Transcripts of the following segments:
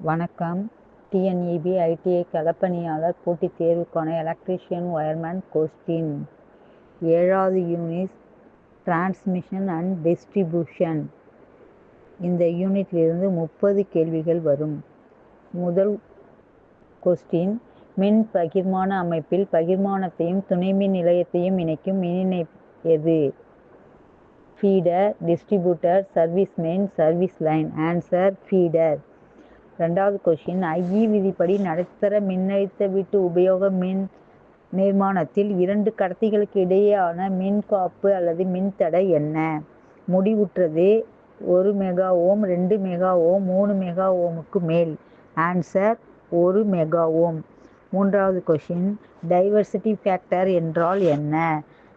வணக்கம். TNEB ITI களப்பணியாளர் போட்டித் தேர்வுக்கான எலக்ட்ரீஷியன் ஒயர்மேன் கோஸ்டின் ஏழாவது யூனிட் டிரான்ஸ்மிஷன் அண்ட் டிஸ்ட்ரிபியூஷன் இந்த யூனிட்டிலிருந்து முப்பது கேள்விகள் வரும். முதல் கொஸ்டின் மின் பகிர்மான அமைப்பில் பகிர்மானத்தையும் துணை மின் நிலையத்தையும் இணைக்கும் மின்னிணைப்பு எது? Feeder distributor service main service line answer feeder ரெண்டாவது கொஷின் ஐஇ விதிப்படி நடுத்தர மின்னழுத்த வீட்டு உபயோக மின் நிர்மாணத்தில் இரண்டு கடத்திகளுக்கு இடையேயான மின் காப்பு அல்லது மின்தடை என்ன? முடிவுற்றது. ஒரு மெகா ஓம் ரெண்டு மெகா ஓம் மூணு மெகா ஓமுக்கு மேல். ஆன்சர் ஒரு மெகா ஓம். மூன்றாவது கொஷின் டைவர்சிட்டி ஃபேக்டர் என்றால் என்ன?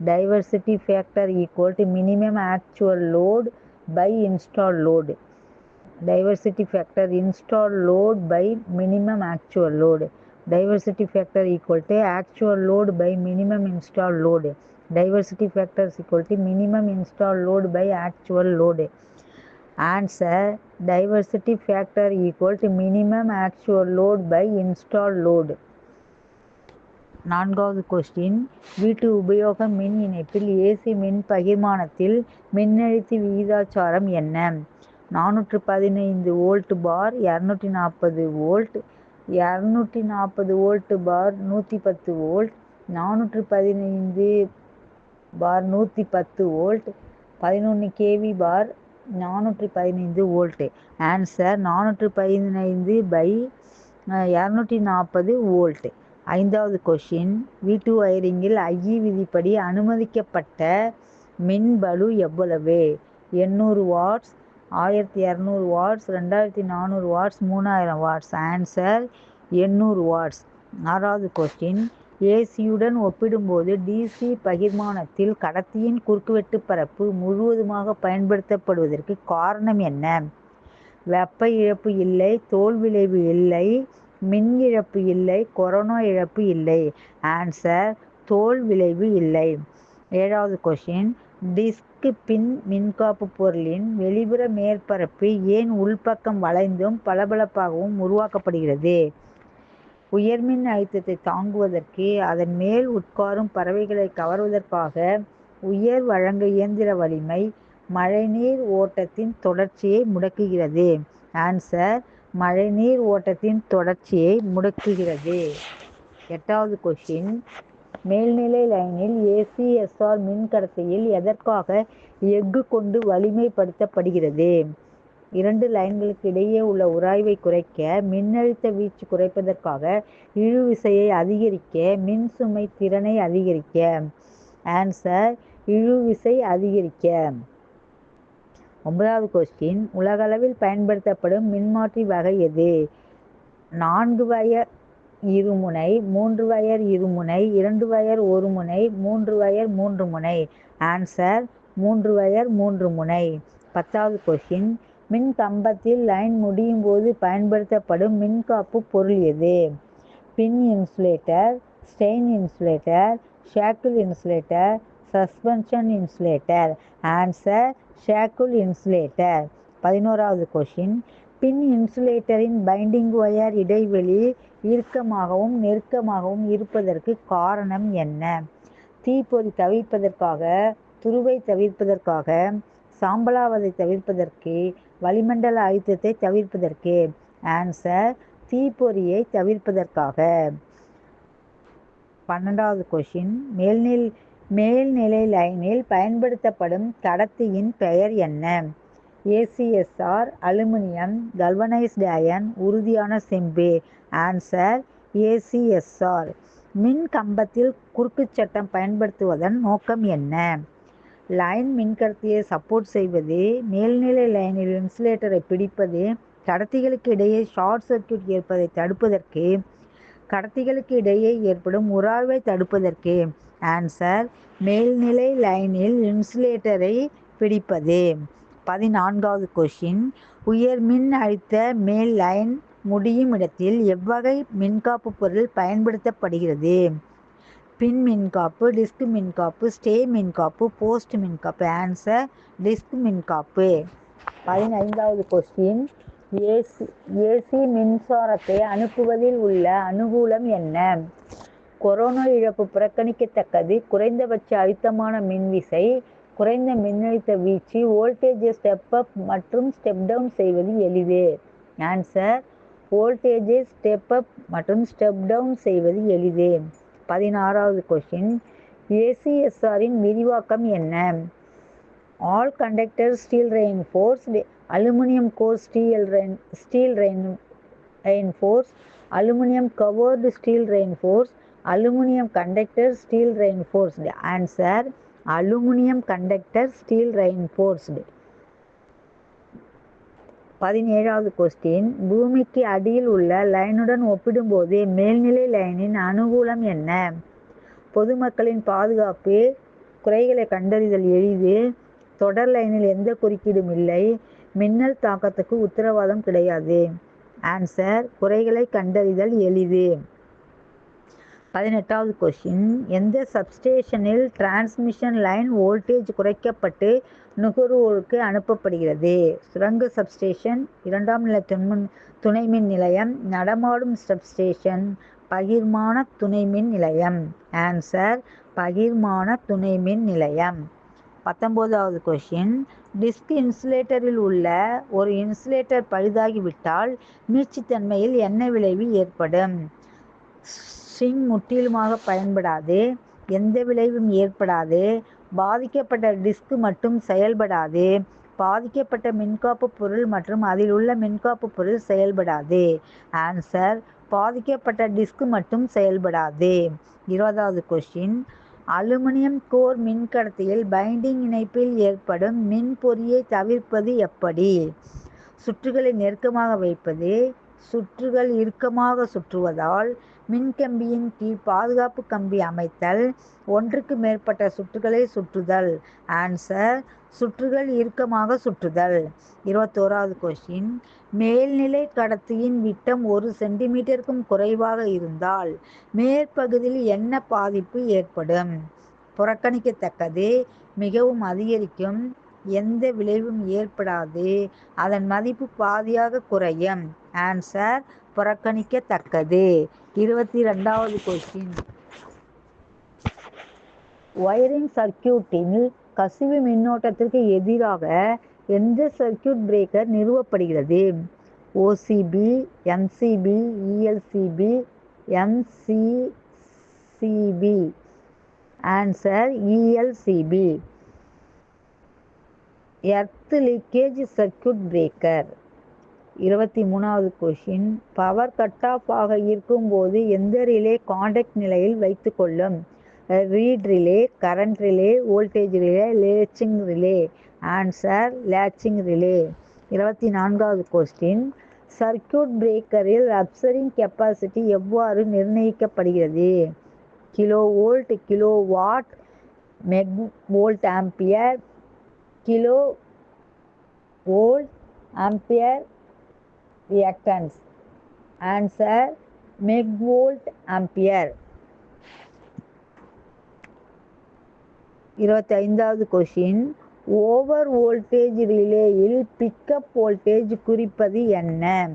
Diversity factor equal to minimum actual load by install load diversity factor installed load by minimum actual load diversity factor equal to actual load by minimum installed load diversity factor is equal to minimum installed load by actual load answer diversity factor equal to minimum actual load by installed load நான்காவது question வீட்டு உபயோக மின் இணைப்பில் AC மின் பகிர்மானத்தில் மின்னழுத்த விகிதாச்சாரம் என்ன நானூற்று பதினைந்து வோல்ட் பார் இரநூற்றி நாற்பது வோல்ட் இரநூற்றி நாற்பது வோல்ட் பார் நூற்றி பத்து வோல்ட் நானூற்று பதினைந்து பார் நூற்றி பத்து வோல்ட் பதினொன்று கேவி பார் நானூற்றி பதினைந்து வோல்ட். ஆன்சர் நானூற்று பதினைந்து பை இரநூற்றி நாற்பது வோல்ட். ஐந்தாவது கொஷின் வீட்டு வயரிங்கில் ஐஇ விதிப்படி அனுமதிக்கப்பட்ட மின் பலு எவ்வளவு? எண்ணூறு வாட்ஸ் ஆயிரத்தி இரநூறு வாட்ஸ் ரெண்டாயிரத்தி நானூறு வாட்ஸ் மூணாயிரம் வாட்ஸ் ஆன்சர் எண்ணூறு வாட்ஸ் ஆறாவது கொஸ்டின் ஏசியுடன் ஒப்பிடும்போது டிசி பகிர்மானத்தில் கடத்தியின் குறுக்குவெட்டு பரப்பு முழுவதுமாக பயன்படுத்தப்படுவதற்கு காரணம் என்ன? வெப்ப இழப்பு இல்லை தோல் விளைவு இல்லை மின் இழப்பு இல்லை கொரோனா இழப்பு இல்லை. ஆன்சர் தோல் விளைவு இல்லை. ஏழாவது கொஷின் டிஸ்க் பின் மின்காப்பு பொருளின் வெளிப்புற மேற்பரப்பு ஏன் உள்பக்கம் வளைந்தும் பளபளப்பாகவும் உருவாக்கப்படுகிறது? உயர்மின் அழுத்தத்தை தாங்குவதற்கு அதன் மேல் உட்காரும் பறவைகளை கவர்வதற்காக உயர் வழங்க இயந்திர வலிமை மழைநீர் ஓட்டத்தின் தொடர்ச்சியை முடக்குகிறது. ஆன்சர் மழைநீர் ஓட்டத்தின் தொடர்ச்சியை முடக்குகிறது. எட்டாவது கொஷின் மேல்நிலை லைனில் ஏசிஎஸ்ஆர் மின்கடத்தியில் எதற்காக எஃகு கொண்டு வலிமைப்படுத்தப்படுகிறது? இரண்டு லைன்களுக்கு இடையே உள்ள உராய்வை குறைக்க மின்னழுத்த வீச்சு குறைப்பதற்காக இழுவிசையை அதிகரிக்க மின்சுமை திறனை அதிகரிக்க. ஆன்சர் இழுவிசை அதிகரிக்க. ஒன்பதாவது கொஸ்டின் உலகளவில் பயன்படுத்தப்படும் மின்மாற்றி வகை எது? நான்கு வய இருமுனை மூன்று வயர் இருமுனை இரண்டு வயர் ஒரு முனை மூன்று வயர் மூன்று முனை. ஆன்சர் மூன்று வயர் மூன்று முனை. பத்தாவது கொஷின் மின் கம்பத்தில் லைன் முடியும் போது பயன்படுத்தப்படும் மின்காப்பு பொருள் எது? Pin insulator strain insulator shackle insulator suspension insulator answer shackle insulator பதினோராவது கொஷின் பின் இன்சுலேட்டரின் பைண்டிங் ஒயர் இடைவெளி இறுக்கமாகவும் நெருக்கமாகவும் இருப்பதற்கு காரணம் என்ன? தீப்பொறி தவிர்ப்பதற்காக துருவை தவிர்ப்பதற்காக சாம்பலாவதை தவிர்ப்பதற்கு வளிமண்டல அழுத்தத்தை தவிர்ப்பதற்கு? ஆன்சர் தீப்பொறியை தவிர்ப்பதற்காக. பன்னெண்டாவது கொஷின் மேல்நில் மேல்நிலை லைனில் பயன்படுத்தப்படும் கடத்தியின் பெயர் என்ன? ஏசிஎஸ்ஆர் அலுமினியம் கல்வனைஸ்ட் அயன் உறுதியான செம்பு ஆன்சர் ஏசிஎஸ்ஆர் மின் கம்பத்தில் குறுக்கு சட்டம் பயன்படுத்துவதன் நோக்கம் என்ன? லைன் மின்கடத்தியை சப்போர்ட் செய்வது மேல்நிலை லைனில் இன்சுலேட்டரை பிடிப்பது கடத்திகளுக்கு இடையே ஷார்ட் சர்க்கியூட் ஏற்பதை தடுப்பதற்கு கடத்திகளுக்கு இடையே ஏற்படும் உராய்வை தடுப்பதற்கு. ஆன்சர் மேல்நிலை லைனில் இன்சுலேட்டரை பிடிப்பது. பதினான்காவது கொஷின் உயர் மின் அழுத்த மேல் லைன் முடியும் இடத்தில் எவ்வகை மின்காப்பு பொருள் பயன்படுத்தப்படுகிறது? பின் மின்காப்பு டிஸ்க் மின்காப்பு ஸ்டே மின்காப்பு போஸ்ட் மின்காப்பு. ஆன்சர் டிஸ்க் மின்காப்பு. பதினைந்தாவது கொஸ்டின். ஏசி ஏசி மின்சாரத்தை அனுப்புவதில் உள்ள அனுகூலம் என்ன? கொரோனா இழப்பு புறக்கணிக்கத்தக்கது குறைந்தபட்ச அழுத்தமான மின்விசை குறைந்த மின்னழுத்த வீச்சு வோல்டேஜை ஸ்டெப் அப் மற்றும் ஸ்டெப் டவுன் செய்வது எளிது. ஆன்சர் வோல்டேஜை ஸ்டெப் அப் மற்றும் ஸ்டெப் டவுன் செய்வது எளிதே. பதினாறாவது கொஷின் ஏசிஎஸ்ஆரின் விரிவாக்கம் என்ன? All conductor steel reinforced aluminium core steel rein steel rein reinforce aluminium covered steel reinforce aluminium conductor steel reinforced answer aluminium conductor steel reinforced பதினேழாவது கொஸ்டின் பூமிக்கு அடியில் உள்ள லைனுடன் ஒப்பிடும்போது மேல்நிலை லைனின் அனுகூலம் என்ன? பொதுமக்களின் பாதுகாப்பு குறைகளை கண்டறிதல் எளிது தொடர் லைனில் எந்த குறுக்கீடும் இல்லை மின்னல் தாக்கத்துக்கு உத்தரவாதம் கிடையாது. ஆன்சர் குறைகளை கண்டறிதல் எளிது. பதினெட்டாவது கொஷின் எந்த சப்ஸ்டேஷனில் டிரான்ஸ்மிஷன் லைன் வோல்டேஜ் குறைக்கப்பட்டு நுகர்வோருக்கு அனுப்பப்படுகிறது? சுரங்க சப்ஸ்டேஷன் இரண்டாம் நிலை துண்மின் துணை மின் நிலையம் நடமாடும் சப்ஸ்டேஷன் பகிர்மான துணை மின் நிலையம். ஆன்சர் பகிர்மான துணை மின் நிலையம் பத்தொம்போதாவது கொஷின் டிஸ்க் இன்சுலேட்டரில் உள்ள ஒரு இன்சுலேட்டர் பழுதாகிவிட்டால் மீட்சித்தன்மையில் என்ன விளைவு ஏற்படும்? ஸ்ட்ரிங் முற்றிலுமாக பயன்படாது எந்த விளைவும் ஏற்படாது பாதிக்கப்பட்ட டிஸ்க் மட்டும் செயல்படாது பாதிக்கப்பட்ட மின்காப்பு பொருள் மற்றும் அதில் உள்ள மின்காப்பு பொருள் செயல்படாது. ஆன்சர் பாதிக்கப்பட்ட டிஸ்க் மட்டும் செயல்படாது. இருபதாவது கொஸ்டின் அலுமினியம் கோர் மின்கடத்தியில் பைண்டிங் இணைப்பில் ஏற்படும் மின் பொறியை தவிர்ப்பது எப்படி? சுற்றுகளை நெருக்கமாக வைப்பது சுற்றுகள் இறுக்கமாக சுற்றுவதால் மின்கம்பியின் கீழ் பாதுகாப்பு கம்பி அமைத்தல் ஒன்றுக்கு மேற்பட்ட சுற்றுகளை சுற்றுதல். ஆன்சர் சுற்றுகள் இறுக்கமாக சுற்றுதல். இருபத்தோராவது கொஷின் மேல்நிலை கடத்தியின் விட்டம் ஒரு சென்டிமீட்டருக்கும் குறைவாக இருந்தால் மேற்பகுதியில் என்ன பாதிப்பு ஏற்படும்? புறக்கணிக்கத்தக்கது மிகவும் அதிகரிக்கும் எந்த விளைவும் ஏற்படாது அதன் மதிப்பு பாதியாக குறையும். ஆன்சர் புறக்கணிக்கத்தக்கது. இருபத்தி ரெண்டாவது கொஸ்டின் ஒயரிங் சர்க்கியூட்டில் கசிவு மின்னோட்டத்திற்கு எதிராக எந்த circuit breaker நிறுவப்படுகிறது? OCB MCB ELCB MCCB answer ELCB earth leakage circuit breaker இருபத்தி மூணாவது கொஷின் பவர் கட் ஆஃப் ஆக இருக்கும்போது எந்த ரிலே காண்டாக்ட் நிலையில் வைத்துக்கொள்ளும்? Reed relay current relay voltage relay latching relay answer latching relay இருபத்தி நான்காவது கொஸ்டின் சர்க்கியூட் பிரேக்கரில் absorbing capacity எவ்வாறு நிர்ணயிக்கப்படுகிறது? Kilo volt kilo watt meg volt ampere kilo volt ampere reactants. answer megvolt ampere. இருபத்தி ஐந்தாவது question over voltage ரிலேயில் pickup voltage குறிப்பது என்ன?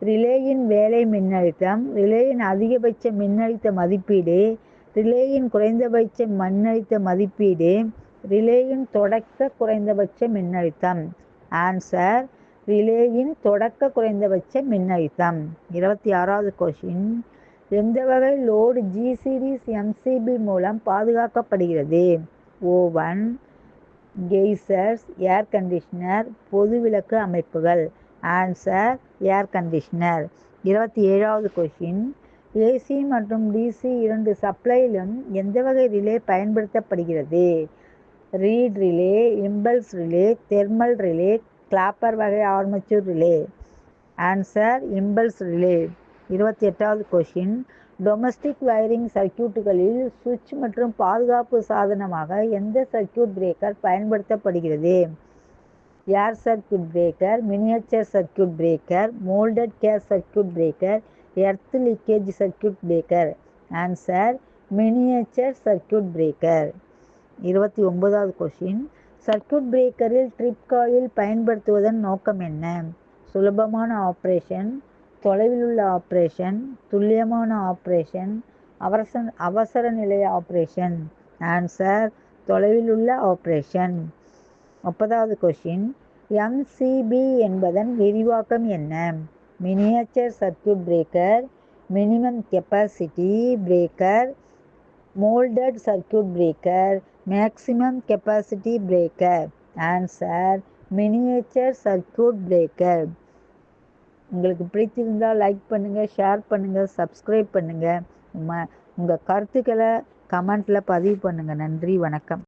ரிலேயின் வேலை மின்னழுத்தம் ரிலேயின் அதிகபட்ச மின்னழுத்த மதிப்பீடு ரிலேயின் குறைந்தபட்ச மின்னழுத்த மதிப்பீடு ரிலேயின் தொடக்க குறைந்தபட்ச மின்னழுத்தம். ஆன்சர் ரிலேயின் தொடக்க குறைந்தபட்ச மின்னழுத்தம். இருபத்தி ஆறாவது கொஷின் எந்த வகை லோடு ஜி சீரீஸ் எம்சிபி மூலம் பாதுகாக்கப்படுகிறது? ஓவன் கெய்சர்ஸ் ஏர் கண்டிஷனர் பொது விளக்கு அமைப்புகள். ஆன்சர் ஏர் கண்டிஷனர் இருபத்தி ஏழாவது கொஷின் ஏசி மற்றும் டிசி இரண்டு சப்ளையிலும் எந்த வகை ரிலே பயன்படுத்தப்படுகிறது? Reed relay impulse relay thermal relay clapper வகை armature relay answer impulse relay இருபத்தி எட்டாவது கொஷின் டொமஸ்டிக் வயரிங் சர்க்கியூட்டுகளில் சுவிட்ச் மற்றும் பாதுகாப்பு சாதனமாக எந்த சர்க்கியூட் பிரேக்கர் பயன்படுத்தப்படுகிறது? Air circuit breaker miniature circuit breaker moulded case circuit breaker earth leakage circuit breaker answer miniature circuit breaker இருபத்தி ஒன்பதாவது கொஷின் சர்க்கியூட் பிரேக்கரில் ட்ரிப் காயில் பயன்படுத்துவதன் நோக்கம் என்ன? சுலபமான ஆப்ரேஷன் தொலைவில் உள்ள ஆப்ரேஷன் துல்லியமான ஆப்ரேஷன் அவசர அவசர நிலை ஆப்ரேஷன் ஆன்சர் தொலைவில் உள்ள ஆப்ரேஷன் முப்பதாவது கொஷின் எம்சிபி என்பதன் விரிவாக்கம் என்ன? Miniature circuit breaker minimum capacity breaker moulded circuit breaker maximum capacity breaker answer miniature circuit breaker உங்களுக்கு பிடிச்சிருந்தால் லைக் பண்ணுங்கள் ஷேர் பண்ணுங்கள் சப்ஸ்கிரைப் பண்ணுங்கள் உங்கள் கருத்துக்களை கமெண்ட்டில் பதிவு பண்ணுங்கள் நன்றி வணக்கம்.